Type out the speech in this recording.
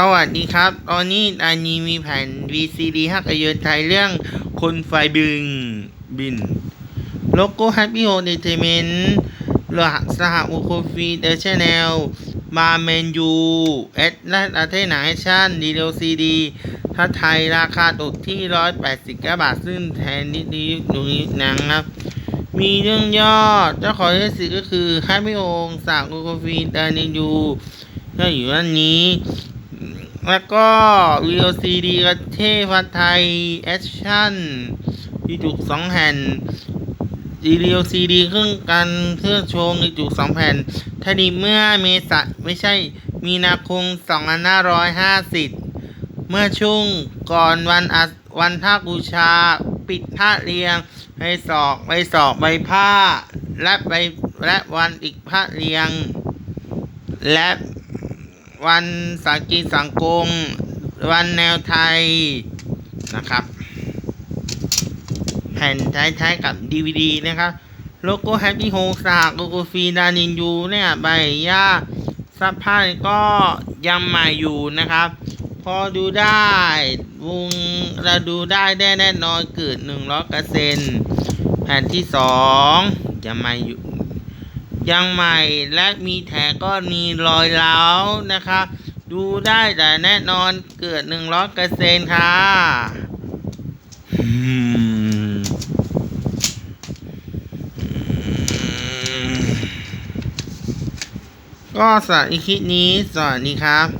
สวัสดีครับ ตอนนี้อันนี้มีแผ่น VCD ฮักอเยนไทยเรื่องคนไฟบินบิน โลโก้ Happy Home Entertainment รหัสสหอุโคฟีเดชแนลมาเมนยูเอสและอาเทนาแอชั่นดีเดลซีดีถ้าไทยราคาตกที่189บาท ซึ่งแทนนิดนี้ดูนี้หนังครับ มีเรื่องย่อเจ้าของลิขสิทธิ์ก็คือแฮปปี้องสากอุโคฟีเดานิยูก็อยู่อันนี้ แล้วก็ VLCD กระเทพัทไทยแอคชั่นที่จุกสองแผ่น VLCD เครื่องกันเครื่องชงที่จุกสองแผ่นถ้าดีเมื่อเมษาไม่ใช่มีนาคม2550เมื่อช่วงก่อนวันอาวันภาคบูชาปิดผ้าเรียงใบศอกใบศอกใบผ้า และใบและวันอีกผ้าเรียง และ วันสากีสังกง วันแนวไทยนะครับ แผ่นท้ายๆกับ DVD นะครับ โลโก้ Happy Home สากโลโก้ฟีดานินยูเนี่ยใบย่าซับผ้าก็ยังใหม่อยู่นะครับ พอดูได้วงเราดูได้ได้แน่นอนเกิดหนึ่งร้อยเปอร์เซ็นแผ่นที่สองยังม่อยู่ ยังใหม่และมีแถก็มีรอยเล้านะคะ ดูได้แต่แน่นอนเกิดหนึ่งร้อยเปอร์เซ็นต์ค่ะก็สำหรับอีคลิปนี้ สวัสดีครับ